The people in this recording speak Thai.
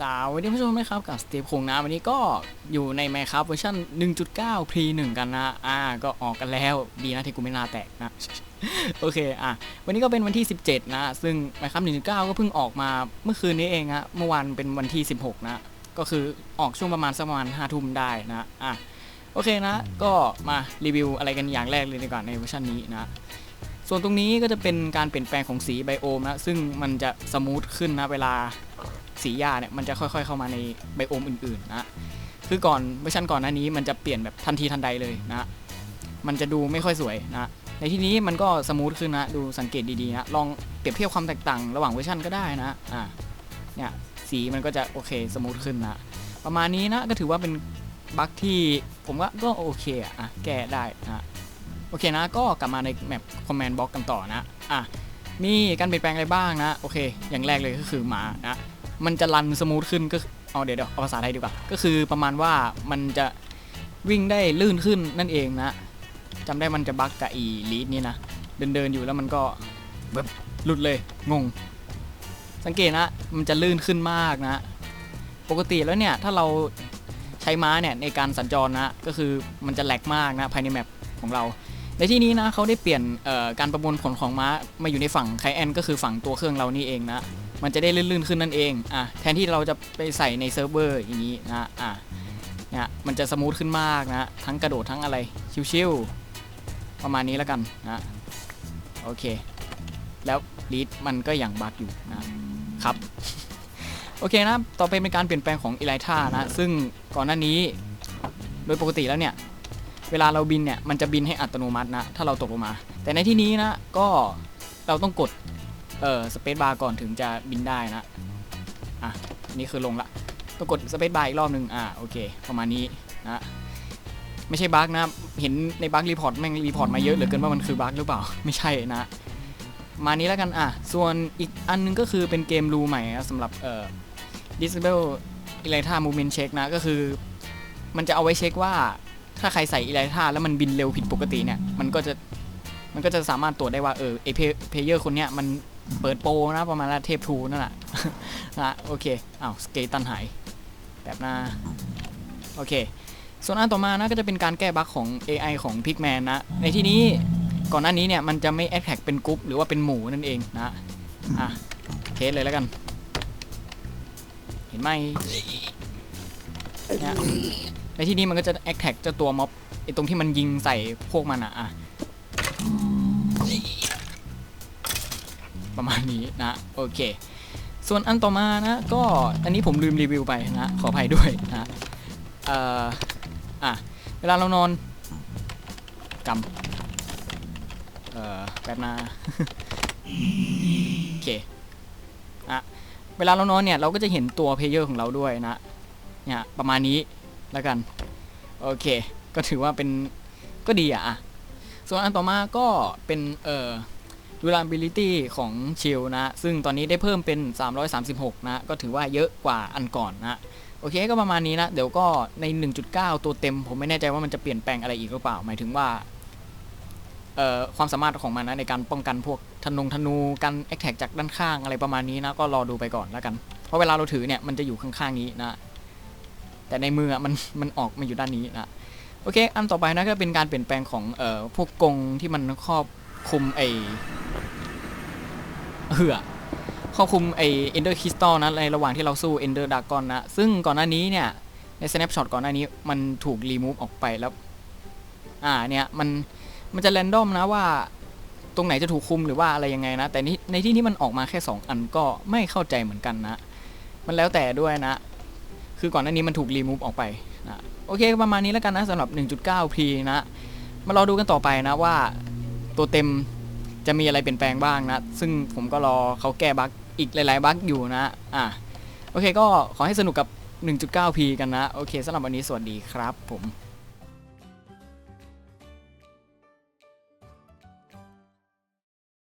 สวัสดีผู้ชมนะครับกับสตีฟคงนะวันนี้ก็อยู่ใน Minecraft เวอร์ชัน1.9 p 1กันนะอ่าก็ออกกันแล้วดีนะที่กูไม่นาแตกนะโอเคอะวันนี้ก็เป็นวันที่ 17 นะ ซึ่ง Minecraft 1.9 ก็เพิ่งออกมาเมื่อคืนนี้เองฮะเมื่อวานเป็นวันที่ 16 นะ ก็คือออกช่วงประมาณสักประมาณ5ทุ่มได้นะอะโอเคนะ ก็มารีวิวอะไรกันอย่างแรกเลยดีกว่าในเวอร์ชันนี้นะส่วนตรงนี้ก็จะเป็นการเปลี่ยนแปลงของสีไบโอมนะซึ่งมันจะสมูทขึ้นนะเวลา สีหญ้าเนี่ยมันจะค่อยๆ เข้ามาในไบโอมอื่นๆนะคือก่อนเวอร์ชันก่อนหน้านี้มันจะเปลี่ยนแบบทันทีทันใดเลยนะมันจะดูไม่ค่อยสวยนะในที่นี้มันก็สมูทขึ้นนะดูสังเกตดีๆนะลองเปรียบเทียบความแตกต่างระหว่างเวอร์ชันก็ได้นะอ่าเนี่ยสีมันก็จะโอเคสมูทขึ้นนะประมาณนี้นะก็ถือว่าเป็นบั๊กที่ผมว่าก็โอเคอะแก้ได้นะโอเคนะก็กลับมาในแมปคอมเมนต์บล็อกกันต่อนะอะมีการเปลี่ยนแปลงอะไรบ้างนะ โอเค อย่างแรกเลยก็คือหมานะ มันจะรันสมูทขึ้นก็เอาเดี๋ยวเดี๋ยวเอาภาษาไทยดีกว่า ก็คือประมาณว่ามันจะวิ่งได้ลื่นขึ้นนั่นเองนะจำได้มันจะบั๊กกับอีลีดนี่นะ เดินเดินๆอยู่แล้วมันก็แบบหลุดเลยงง สังเกตนะ มันจะลื่นขึ้นมากนะ ปกติแล้วเนี่ย ถ้าเราใช้ม้าเนี่ยในการสัญจรนะ ก็คือมันจะแหลกมากนะภายในแมปของเรา ในที่นี้นะเขาได้เปลี่ยนการประมวลผลของม้ามาอยู่ในฝั่งไคแอนก็คือฝั่งตัวเครื่องเรานี่เองนะ มันจะได้ลื่นๆขึ้นนั่นเองอะแทนที่เราจะไปใส่ในเซิร์ฟเวอร์อย่างนี้นะอะเนี่ยมันจะสมูทขึ้นมากนะทั้งกระโดดทั้งอะไรชิวๆประมาณนี้แล้วกันนะโอเค แล้วลีดมันก็อยังบักอยู่นะครับโอเคนะต่อไปเป็นการเปลี่ยนแปลงของอีไลท่านะ ซึ่งก่อนหน้านี้โดยปกติแล้วเนี่ยเวลาเราบินเนี่ยมันจะบินให้อัตโนมัตินะ ถ้าเราตกลงมา แต่ในที่นี้นะก็เราต้องกด เออสเปซบาร์ก่อนถึงจะบินได้นะอะนี่คือลงละต้องกดสเปซบาร์อีกรอบหนึ่งอะโอเค ประมาณนี้นะไม่ใช่บั๊กนะเห็นในบั๊กรีพอร์ตแม่งรีพอร์ตมาเยอะเหลือเกินว่ามันคือบั๊กหรือเปล่าไม่ใช่นะมานี้แล้วกันอะส่วนอีกอันนึงก็คือเป็นเกมรูใหม่นะสำหรับเอ่อ disable e l i t a movement check นะก็คือ มันจะเอาไว้เช็คว่าถ้าใครใส่ e l i t a แล้วมันบินเร็วผิดปกติเนี่ยมันก็จะมันก็จะสามารถตรวจได้ว่าเออไอเพลเยอร์คนเนี้ยมัน เปิดโปรนะประมาณว่าเทพทูนั่นแหละนะโอเคอ้าวสเกตันหายแบบหน้าโอเค ส่วนอันต่อมานะก็จะเป็นการแก้บั๊กของ AI ของ Pigman นะ ในที่นี้ก่อนหน้านี้เนี่ยมันจะไม่ attack เป็นกรุ๊ปหรือว่าเป็นหมู่นั่นเองนะอะเทสเลยแล้วกัน เห็นไหมเนี่ยในที่นี้มันก็จะ attack เจ้าตัวม็อบไอตรงที่มันยิงใส่พวกมันอะอะ ประมาณนี้นะโอเค ส่วนอันต่อมานะก็อันนี้ผมลืมรีวิวไปนะขออภัยด้วยนะเอ่ออะเวลาเรานอนกำเอ่อแป๊บนะโอเคอะเวลาเรานอนเนี่ยเราก็จะเห็นตัวเพลเยอร์ของเราด้วยนะเนี่ยประมาณนี้แล้วกันโอเค ก็ถือว่าเป็นก็ดีอะ่ะ ส่วนอันต่อมาก็เป็นเอ่อ durability ของชิลนะ ซึ่งตอนนี้ได้เพิ่มเป็น 336 นะ ก็ถือว่าเยอะกว่าอันก่อนนะโอเคก็ประมาณนี้นะ เดี๋ยวก็ใน 1.9 ตัวเต็ม ผมไม่แน่ใจว่ามันจะเปลี่ยนแปลงอะไรอีกหรือเปล่า หมายถึงว่าความสามารถของมันนะในการป้องกันพวกธนงธนูกันแอคแท็กจากด้านข้างอะไรประมาณนี้นะ ก็รอดูไปก่อนแล้วกัน เพราะเวลาเราถือเนี่ยมันจะอยู่ข้างๆนี้นะ แต่ในมืออะมันมันออกมาอยู่ด้านนี้นะโอเค อันต่อไปนะก็เป็นการเปลี่ยนแปลงของเอ่อพวกกรงที่มันครอบคุมไอ เหือครอบคลุมไอเอนเดอร์คริสตัลนะในระหว่างที่เราสู้เอนเดอร์ดากอนนะ ซึ่งก่อนหน้านี้เนี่ย ใน snapshot ก่อนหน้านี้มันถูกรีมูฟออกไปแล้ว อ่าเนี่ยมันมันจะแรนดอมนะว่าตรงไหนจะถูกคุมหรือว่าอะไรยังไงนะ แต่นี่ในที่นี้มันออกมาแค่ 2 อันก็ไม่เข้าใจเหมือนกันนะ มันแล้วแต่ด้วยนะ คือก่อนหน้านี้มันถูกรีมูฟออกไปนะโอเคประมาณนี้แล้วกันนะสำหรับ 1.9p นะ มารอดูกันต่อไปนะว่าตัวเต็ม จะมีอะไรเปลี่ยนแปลงบ้างนะ ซึ่งผมก็รอเขาแก้บั๊กอีกหลาย ๆ บั๊กอยู่นะ อะ โอเคก็ขอให้สนุกกับ 1.9p กันนะ โอเคสำหรับวันนี้สวัสดีครับผม